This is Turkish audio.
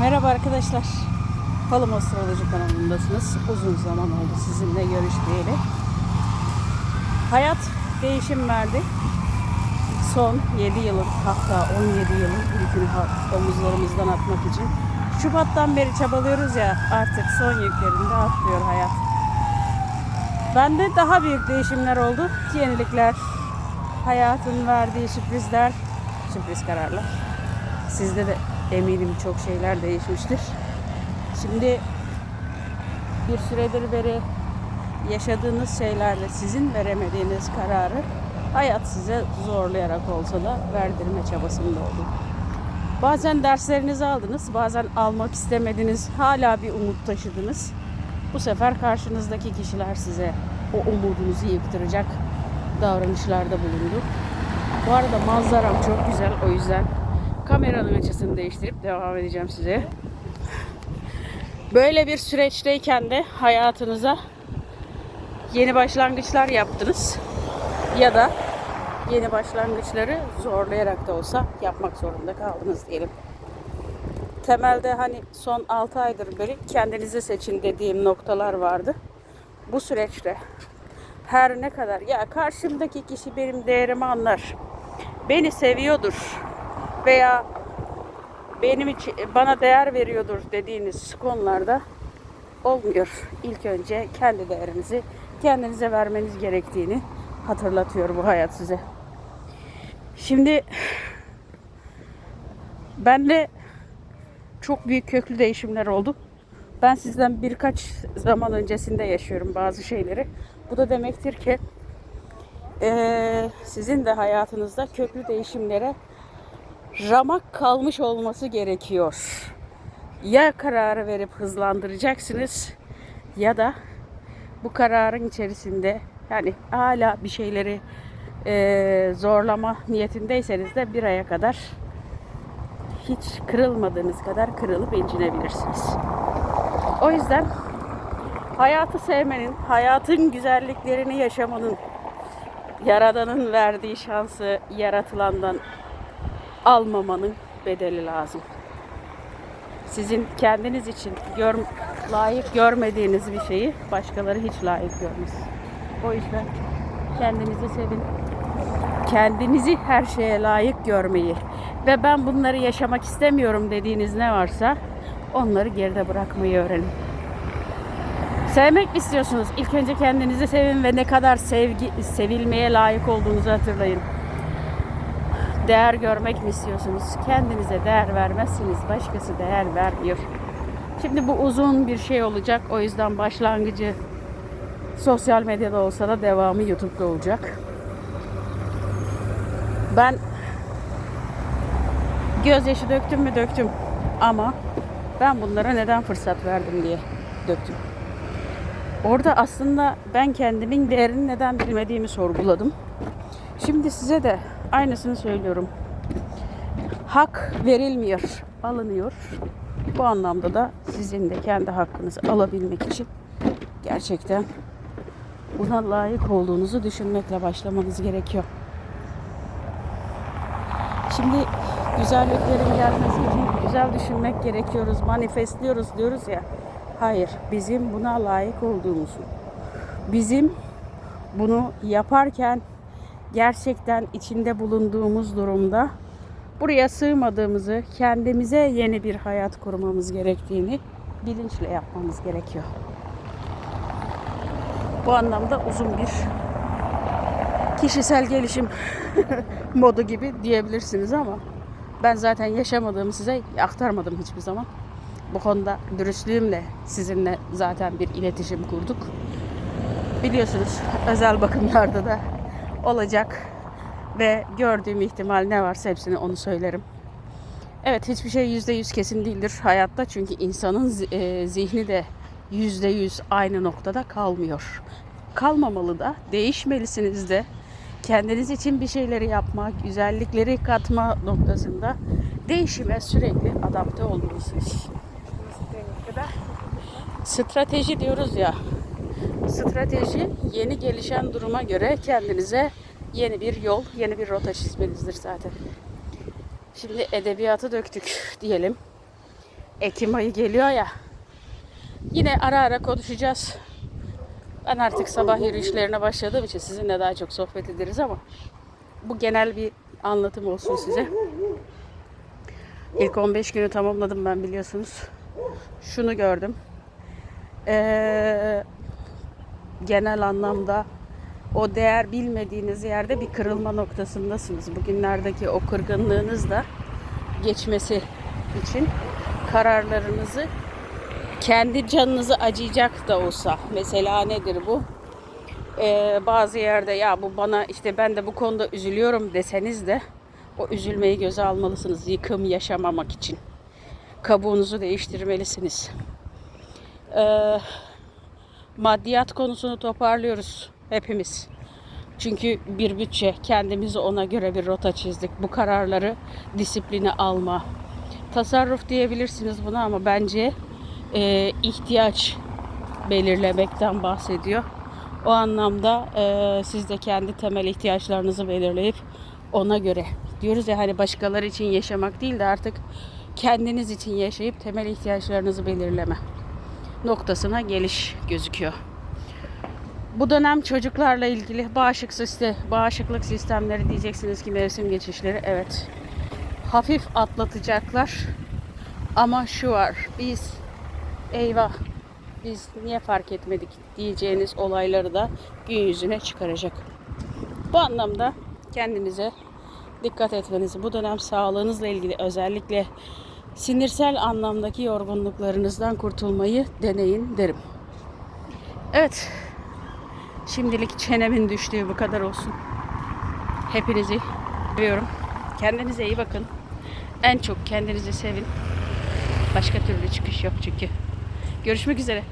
Merhaba arkadaşlar. Falım Astroloji kanalındasınız. Uzun zaman oldu sizinle görüşmeyeli. Hayat değişim verdi. Son 7 yılın hatta 17 yılın yükünü omuzlarımızdan atmak için. Şubat'tan beri çabalıyoruz ya artık son yüklerinde atlıyor hayat. Bende daha büyük değişimler oldu. Yenilikler, hayatın verdiği sürprizler, sürpriz kararlar. Sizde de eminim çok şeyler değişmiştir. Şimdi bir süredir beri yaşadığınız şeylerle sizin veremediğiniz kararı hayat size zorlayarak olsa da verdirme çabasında oldu. Bazen derslerinizi aldınız, bazen almak istemediniz, hala bir umut taşıdınız. Bu sefer karşınızdaki kişiler size o umudunuzu yıktıracak davranışlarda bulundu. Bu arada manzaram çok güzel o yüzden kameranın açısını değiştirip devam edeceğim size. Böyle bir süreçteyken de hayatınıza yeni başlangıçlar yaptınız ya da yeni başlangıçları zorlayarak da olsa yapmak zorunda kaldınız diyelim. Temelde hani son 6 aydır beri kendinizi seçin dediğim noktalar vardı. Bu süreçte her ne kadar ya karşımdaki kişi benim değerimi anlar. Beni seviyordur veya benim için bana değer veriyordur dediğiniz konularda olmuyor. İlk önce kendi değerinizi kendinize vermeniz gerektiğini hatırlatıyor bu hayat size. Şimdi bende çok büyük köklü değişimler oldu. Ben sizden birkaç zaman öncesinde yaşıyorum bazı şeyleri. Bu da demektir ki eee, sizin de hayatınızda köklü değişimlere ramak kalmış olması gerekiyor. Ya kararı verip hızlandıracaksınız ya da bu kararın içerisinde yani hala bir şeyleri eee, zorlama niyetindeyseniz de bir aya kadar hiç kırılmadığınız kadar kırılıp incinebilirsiniz. O yüzden hayatı sevmenin, hayatın güzelliklerini yaşamanın, Yaradan'ın verdiği şansı yaratılandan almamanın bedeli lazım. Sizin kendiniz için gör, layık görmediğiniz bir şeyi başkaları hiç layık görmez. O yüzden kendinizi sevin. Kendinizi her şeye layık görmeyi ve ben bunları yaşamak istemiyorum dediğiniz ne varsa onları geride bırakmayı öğrenin. Sevmek istiyorsunuz? İlk önce kendinizi sevin ve ne kadar sevgi sevilmeye layık olduğunuzu hatırlayın. Değer görmek mi istiyorsunuz? Kendinize değer vermezsiniz. Başkası değer vermiyor. Şimdi bu uzun bir şey olacak. O yüzden başlangıcı sosyal medyada olsa da devamı YouTube'da olacak. Ben gözyaşı döktüm mü döktüm. Ama ben bunlara neden fırsat verdim diye döktüm. Orada aslında ben kendimin değerini neden bilmediğimi sorguladım. Şimdi size de aynısını söylüyorum. Hak verilmiyor, alınıyor. Bu anlamda da sizin de kendi hakkınızı alabilmek için gerçekten buna layık olduğunuzu düşünmekle başlamanız gerekiyor. Şimdi güzelliklerin gelmesi için güzel düşünmek gerekiyoruz, manifestliyoruz diyoruz ya. Hayır, bizim buna layık olduğumuzu, bizim bunu yaparken gerçekten içinde bulunduğumuz durumda buraya sığmadığımızı, kendimize yeni bir hayat kurmamız gerektiğini bilinçle yapmamız gerekiyor. Bu anlamda uzun bir kişisel gelişim modu gibi diyebilirsiniz ama ben zaten yaşamadığımı size aktarmadım hiçbir zaman. Bu konuda dürüstlüğümle sizinle zaten bir iletişim kurduk. Biliyorsunuz özel bakımlarda da olacak ve gördüğüm ihtimal ne varsa hepsini onu söylerim. Evet hiçbir şey yüzde yüz kesin değildir hayatta çünkü insanın e, zihni de yüzde yüz aynı noktada kalmıyor. Kalmamalı da değişmelisiniz de kendiniz için bir şeyleri yapma, güzellikleri katma noktasında değişime sürekli adapte olmalısınız. Strateji diyoruz ya. Strateji yeni gelişen duruma göre kendinize yeni bir yol, yeni bir rota çizmenizdir zaten. Şimdi edebiyatı döktük diyelim. Ekim ayı geliyor ya. Yine ara ara konuşacağız. Ben artık sabah yürüyüşlerine başladığım için sizinle daha çok sohbet ederiz ama bu genel bir anlatım olsun size. İlk 15 günü tamamladım ben biliyorsunuz. Şunu gördüm. Ee, genel anlamda o değer bilmediğiniz yerde bir kırılma noktasındasınız. Bugünlerdeki o kırgınlığınız da geçmesi için kararlarınızı kendi canınızı acıyacak da olsa mesela nedir bu? Ee, bazı yerde ya bu bana işte ben de bu konuda üzülüyorum deseniz de o üzülmeyi göze almalısınız yıkım yaşamamak için. Kabuğunuzu değiştirmelisiniz. Ee, maddiyat konusunu toparlıyoruz hepimiz. Çünkü bir bütçe kendimizi ona göre bir rota çizdik. Bu kararları disipline alma. Tasarruf diyebilirsiniz buna ama bence e, ihtiyaç belirlemekten bahsediyor. O anlamda e, siz de kendi temel ihtiyaçlarınızı belirleyip ona göre diyoruz ya hani başkaları için yaşamak değil de artık kendiniz için yaşayıp temel ihtiyaçlarınızı belirleme noktasına geliş gözüküyor. Bu dönem çocuklarla ilgili bağışıklık sistemi, bağışıklık sistemleri diyeceksiniz ki mevsim geçişleri evet hafif atlatacaklar. Ama şu var. Biz eyvah biz niye fark etmedik diyeceğiniz olayları da gün yüzüne çıkaracak. Bu anlamda kendinize dikkat etmenizi, bu dönem sağlığınızla ilgili özellikle sinirsel anlamdaki yorgunluklarınızdan kurtulmayı deneyin derim. Evet. Şimdilik çenemin düştüğü bu kadar olsun. Hepinizi seviyorum. Kendinize iyi bakın. En çok kendinizi sevin. Başka türlü çıkış yok çünkü. Görüşmek üzere.